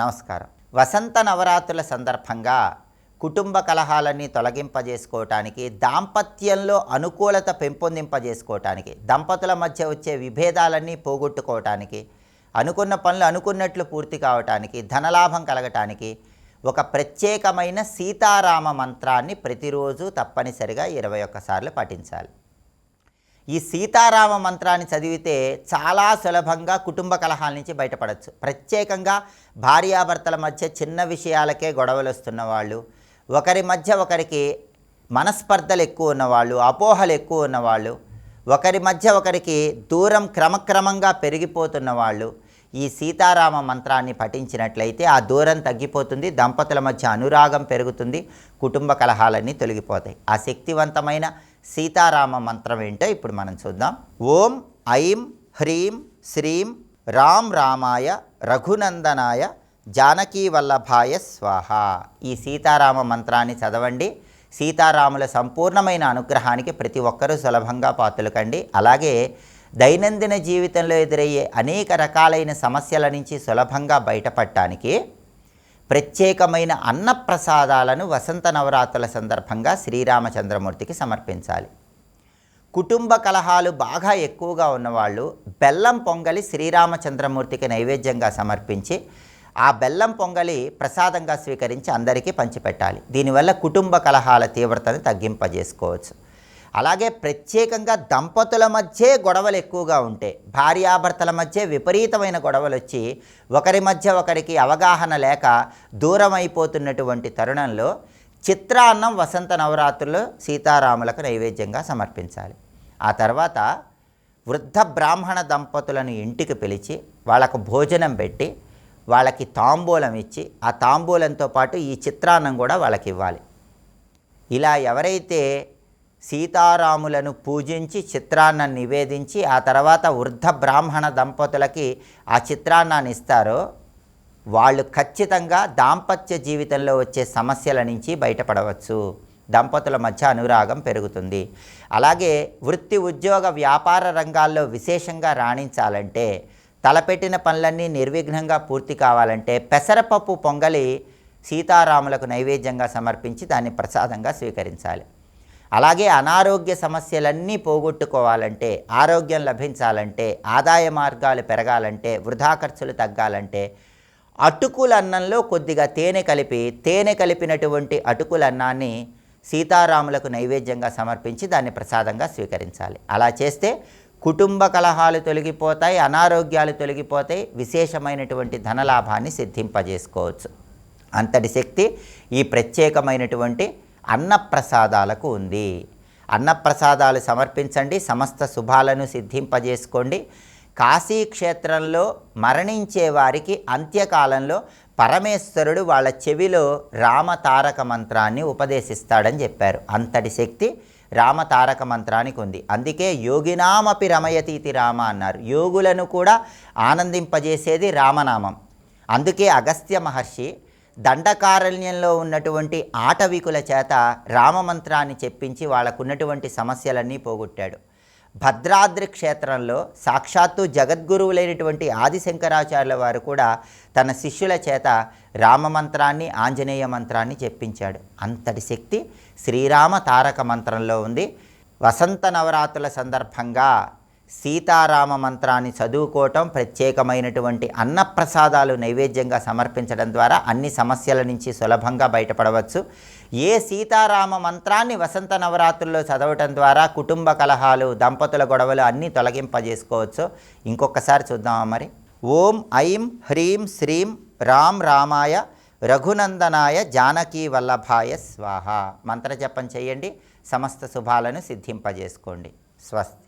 నమస్కారం. వసంత నవరాత్రుల సందర్భంగా కుటుంబ కలహాలన్నీ తొలగింపజేసుకోవటానికి దాంపత్యంలో అనుకూలత పెంపొందింపజేసుకోవటానికి దంపతుల మధ్య వచ్చే విభేదాలన్నీ పోగొట్టుకోవటానికి అనుకున్న పనులు అనుకున్నట్లు పూర్తి కావటానికి ధనలాభం కలగటానికి ఒక ప్రత్యేకమైన సీతారామ మంత్రాన్ని ప్రతిరోజు తప్పనిసరిగా ఇరవై ఒక్కసార్లు పఠించాలి. ఈ సీతారామ మంత్రాన్ని చదివితే చాలా సులభంగా కుటుంబ కలహాల నుంచి బయటపడవచ్చు ప్రత్యేకంగా భార్యాభర్తల మధ్య చిన్న విషయాలకే గొడవలు వస్తున్న వాళ్ళు ఒకరి మధ్య ఒకరికి మనస్పర్ధలు ఎక్కువ ఉన్నవాళ్ళు అపోహలు ఎక్కువ ఉన్నవాళ్ళు ఒకరి మధ్య ఒకరికి దూరం క్రమక్రమంగా పెరిగిపోతున్న వాళ్ళు ఈ సీతారామ మంత్రాన్ని పఠించినట్లయితే ఆ దూరం తగ్గిపోతుంది దంపతుల మధ్య అనురాగం పెరుగుతుంది కుటుంబ కలహాలన్నీ తొలగిపోతాయి. ఆ శక్తివంతమైన సీతారామ మంత్రం ఏంటో ఇప్పుడు మనం చూద్దాం. ఓం ఐం హ్రీం శ్రీం రామ్ రామాయ రఘునందనాయ జానకీ వల్లభాయ స్వాహ. ఈ సీతారామ మంత్రాన్ని చదవండి. సీతారాముల సంపూర్ణమైన అనుగ్రహానికి ప్రతి ఒక్కరూ సులభంగా పాతులకండి. అలాగే దైనందిన జీవితంలో ఎదురయ్యే అనేక రకాలైన సమస్యల నుంచి సులభంగా బయటపడటానికి ప్రత్యేకమైన అన్నప్రసాదాలను వసంత నవరాత్రుల సందర్భంగా శ్రీరామచంద్రమూర్తికి సమర్పించాలి. కుటుంబ కలహాలు బాగా ఎక్కువగా ఉన్నవాళ్ళు బెల్లం పొంగలి శ్రీరామచంద్రమూర్తికి నైవేద్యంగా సమర్పించి ఆ బెల్లం పొంగలి ప్రసాదంగా స్వీకరించి అందరికీ పంచిపెట్టాలి. దీనివల్ల కుటుంబ కలహాల తీవ్రతను తగ్గింపజేసుకోవచ్చు. అలాగే ప్రత్యేకంగా దంపతుల మధ్య గొడవలు ఎక్కువగా ఉంటే భార్యాభర్తల మధ్య విపరీతమైన గొడవలు వచ్చి ఒకరి మధ్య ఒకరికి అవగాహన లేక దూరం అయిపోతున్నటువంటి తరుణంలో చిత్రాన్నం వసంత నవరాత్రులు సీతారాములకు నైవేద్యంగా సమర్పించాలి. ఆ తర్వాత వృద్ధ బ్రాహ్మణ దంపతులను ఇంటికి పిలిచి వాళ్ళకు భోజనం పెట్టి వాళ్ళకి తాంబూలం ఇచ్చి ఆ తాంబూలంతో పాటు ఈ చిత్రాన్నం కూడా వాళ్ళకి ఇవ్వాలి ఇలా ఎవరైతే సీతారాములను పూజించి చిత్రాన్నం నివేదించి ఆ తర్వాత వృద్ధ బ్రాహ్మణ దంపతులకి ఆ చిత్రాన్నాన్ని ఇస్తారో వాళ్ళు ఖచ్చితంగా దాంపత్య జీవితంలో వచ్చే సమస్యల నుంచి బయటపడవచ్చు. దంపతుల మధ్య అనురాగం పెరుగుతుంది. అలాగే వృత్తి ఉద్యోగ వ్యాపార రంగాల్లో విశేషంగా రాణించాలంటే తలపెట్టిన పనులన్నీ నిర్విఘ్నంగా పూర్తి కావాలంటే పెసరపప్పు పొంగలి సీతారాములకు నైవేద్యంగా సమర్పించి దాన్ని ప్రసాదంగా స్వీకరించాలి. అలాగే అనారోగ్య సమస్యలన్నీ పోగొట్టుకోవాలంటే ఆరోగ్యం లభించాలంటే ఆదాయ మార్గాలు పెరగాలంటే వృధా ఖర్చులు తగ్గాలంటే అటుకుల అన్నంలో కొద్దిగా తేనె కలిపి తేనె కలిపినటువంటి అటుకుల అన్నాన్ని సీతారాములకు నైవేద్యంగా సమర్పించి దాన్ని ప్రసాదంగా స్వీకరించాలి. అలా చేస్తే కుటుంబ కలహాలు తొలగిపోతాయి అనారోగ్యాలు తొలగిపోతాయి విశేషమైనటువంటి ధనలాభాన్ని సిద్ధింపజేసుకోవచ్చు. అంతటి శక్తి ఈ ప్రత్యేకమైనటువంటి అన్నప్రసాదాలకు ఉంది. అన్నప్రసాదాలు సమర్పించండి సమస్త శుభాలను సిద్ధింపజేసుకోండి. కాశీ క్షేత్రంలో మరణించే వారికి అంత్యకాలంలో పరమేశ్వరుడు వాళ్ళ చెవిలో రామతారక మంత్రాన్ని ఉపదేశిస్తాడని చెప్పారు. అంతటి శక్తి రామతారక మంత్రానికి ఉంది. అందుకే యోగినామపి రమయతీతి రామ అన్నారు. యోగులను కూడా ఆనందింపజేసేది రామనామం. అందుకే అగస్త్య మహర్షి దండకారణ్యంలో ఉన్నటువంటి ఆటవికుల చేత రామమంత్రాన్ని చెప్పించి వాళ్ళకున్నటువంటి సమస్యలన్నీ పోగొట్టాడు. భద్రాద్రి క్షేత్రంలో సాక్షాత్తు జగద్గురువులైనటువంటి ఆదిశంకరాచార్యుల వారు కూడా తన శిష్యుల చేత రామమంత్రాన్ని ఆంజనేయ మంత్రాన్ని చెప్పించాడు. అంతటి శక్తి శ్రీరామ తారక మంత్రంలో ఉంది. వసంత నవరాత్రుల సందర్భంగా సీతారామ మంత్రాన్ని చదువుకోవటం ప్రత్యేకమైనటువంటి అన్నప్రసాదాలు నైవేద్యంగా సమర్పించడం ద్వారా అన్ని సమస్యల నుంచి సులభంగా బయటపడవచ్చు. ఏ సీతారామ మంత్రాన్ని వసంత నవరాత్రుల్లో చదవటం ద్వారా కుటుంబ కలహాలు దంపతుల గొడవలు అన్నీ తొలగింపజేసుకోవచ్చు. ఇంకొకసారి చూద్దామా మరి. ఓం ఐం హ్రీం శ్రీం రామ్ రామాయ రఘునందనాయ జానకీ వల్లభాయ స్వాహ. మంత్రజపం చేయండి. సమస్త శుభాలను సిద్ధింపజేసుకోండి. స్వస్తి.